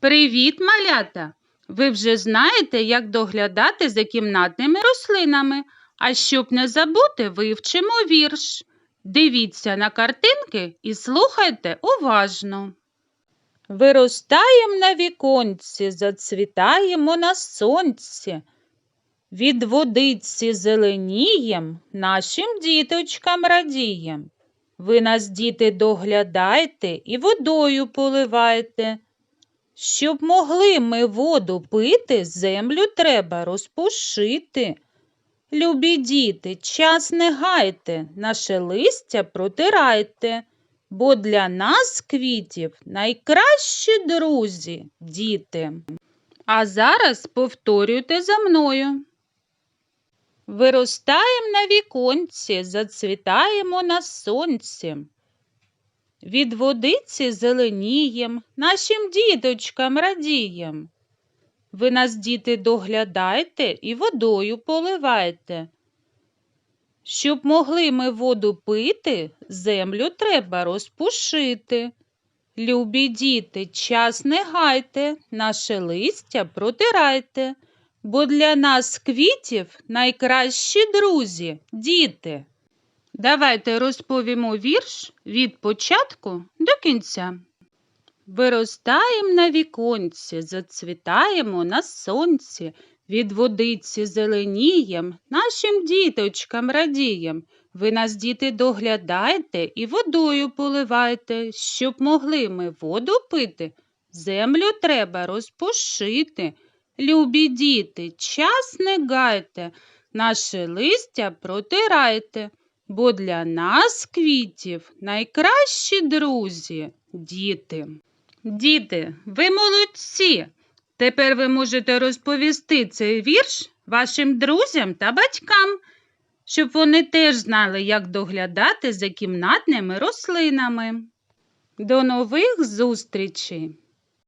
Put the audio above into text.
Привіт, малята! Ви вже знаєте, як доглядати за кімнатними рослинами. А щоб не забути, вивчимо вірш. Дивіться на картинки і слухайте уважно. Виростаєм на віконці, зацвітаємо на сонці. Від водиці зеленієм, нашим діточкам радієм. Ви нас, діти, доглядайте і водою поливайте. Щоб могли ми воду пити, землю треба розпушити. Любі діти, час не гайте, наше листя протирайте, бо для нас, квітів, найкращі друзі, діти. А зараз повторюйте за мною. Виростаєм на віконці, зацвітаємо на сонці. Від водиці зеленієм, нашим діточкам радієм. Ви нас, діти, доглядайте і водою поливайте. Щоб могли ми воду пити, землю треба розпушити. Любі діти, час не гайте, наше листя протирайте, бо для нас квітів найкращі друзі, діти. Давайте розповімо вірш від початку до кінця. Виростаєм на віконці, зацвітаємо на сонці, від водиці зеленієм, нашим діточкам радієм. Ви нас, діти, доглядайте і водою поливайте, щоб могли ми воду пити, землю треба розпушити. Любі діти, час не гайте, наше листя протирайте, бо для нас, квітів, найкращі друзі, діти. Діти, ви молодці. Тепер ви можете розповісти цей вірш вашим друзям та батькам, щоб вони теж знали, як доглядати за кімнатними рослинами. До нових зустрічей!